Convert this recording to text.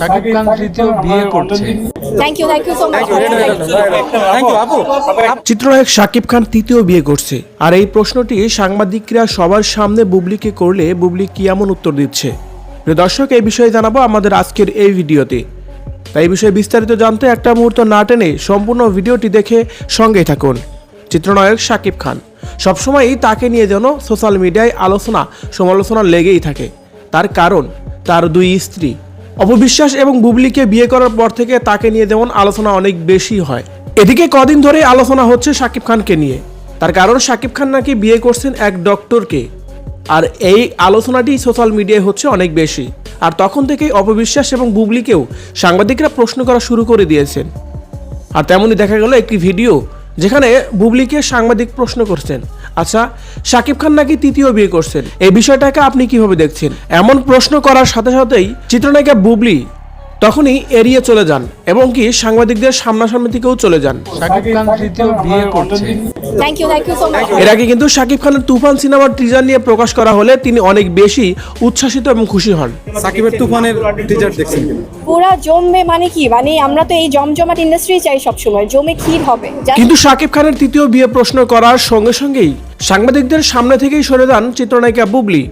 শাকিব খান তৃতীয় বিয়ে করছে। Thank you thank you so much চিত্রনায়ক শাকিব খান তৃতীয় বিয়ে করছে। আর এই প্রশ্নটি সাংবাদিকরা সবার সামনে বুবলিকে করলে বুবলি কি এমন উত্তর দিচ্ছে? প্রিয় দর্শক এই বিষয়ে জানাব আমাদের আজকের এই ভিডিওতে। তাই এই বিষয়ে বিস্তারিত জানতে একটা মুহূর্ত না টেনে সম্পূর্ণ ভিডিওটি দেখে সঙ্গেই থাকুন। চিত্রনায়ক শাকিব খান। সবসময়ই তাকে নিয়ে যেন সোশ্যাল মিডিয়ায় আলোচনা সমালোচনা লেগেই থাকে। তার কারণ তার দুই স্ত্রী। অপবিশ্বাস এবং বুবলিকে বিয়ে করার পর থেকে তাকে নিয়ে যেমন আলোচনা অনেক বেশি হয়। এদিকে কদিন ধরে আলোচনা হচ্ছে শাকিব খানকে নিয়ে। তার কারণ শাকিব খান নাকি বিয়ে করছেন এক ডক্টরকে। আর এই আলোচনাটি সোশ্যাল মিডিয়ায় হচ্ছে অনেক বেশি। আর তখন থেকেই অপবিশ্বাস এবং বুবলিকেও সাংবাদিকরা প্রশ্ন করা শুরু করে দিয়েছেন। আর তেমনই দেখা গেল একটি ভিডিও যেখানে বুবলিকে সাংবাদিক প্রশ্ন করছেন। আচ্ছা শাকিব খান নাকি তৃতীয় বিয়ে করছেন? এই বিষয়টাকে আপনি কীভাবে দেখছেন? এমন প্রশ্ন করার সাথে সাথেই চিত্রনায়িকা বুবলি তখনই এড়িয়ে চলে যান এবং কি সাংবাদিকদের সামনাসামনি থেকেও চলে যান। শাকিব খান তৃতীয় বিয়ে করছে। Thank you thank you so much এর আগে কিন্তু শাকিব খানের তুফান সিনেমার টিজার নিয়ে প্রকাশ করা হলে তিনি অনেক বেশি উচ্ছ্বাসিত এবং খুশি হন। সাকিবের তুফানের টিজার দেখছেন? পুরা জমবে মানে কি? মানে আমরা তো এই জমজমাট ইন্ডাস্ট্রি চাই সবসময় জমে কি হবে। কিন্তু শাকিব খানের তৃতীয় বিয়ে প্রশ্ন করার সঙ্গে সঙ্গেই সাংবাদিকদের সামনে থেকেই সরে যান চিত্রনায়িকা বুবলি।